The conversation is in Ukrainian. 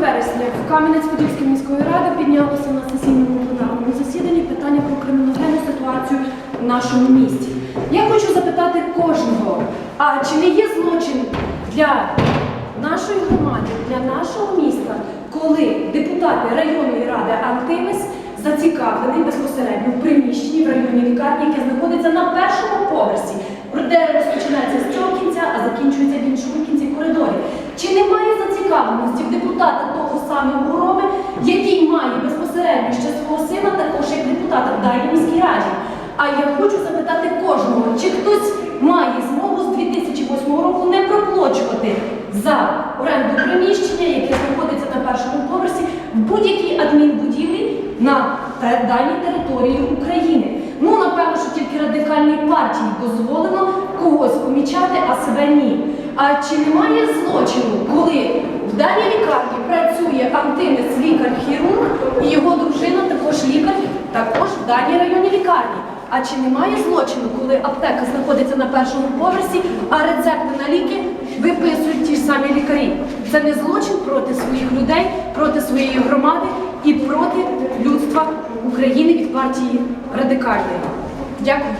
вересня в Кам'янець-Подільській міської ради піднялося на сесійному пленарному засіданні питання про криміногенну ситуацію в нашому місті. Я хочу запитати кожного, а чи не є злочин для нашої громади, для нашого міста, коли депутати районної ради Антимес зацікавлені безпосередньо в приміщенні в районній лікарні, яке знаходиться на першому поверсі, де розпочинається з цього кінця, а закінчується в іншому кінці коридорі. В депутата того самого Роми, який має безпосередньо ще свого сина, також як депутата в даній міській раді? А я хочу запитати кожного, чи хтось має змогу з 2008 року не проплачувати за оренду приміщення, яке знаходиться на першому поверсі в будь-якій адмінбудівлі на даній території України. Ну, напевно, що тільки радикальній партії дозволено когось помічати, а себе ні. А чи немає злочину, коли в даній лікарні працює антимес лікар-хірург і його дружина також лікар, також в даній районній лікарні? А чи немає злочину, коли аптека знаходиться на першому поверсі, а рецепти на ліки виписують ті ж самі лікарі? Це не злочин проти своїх людей, проти своєї громади і проти людства України від партії радикальної. Дякую.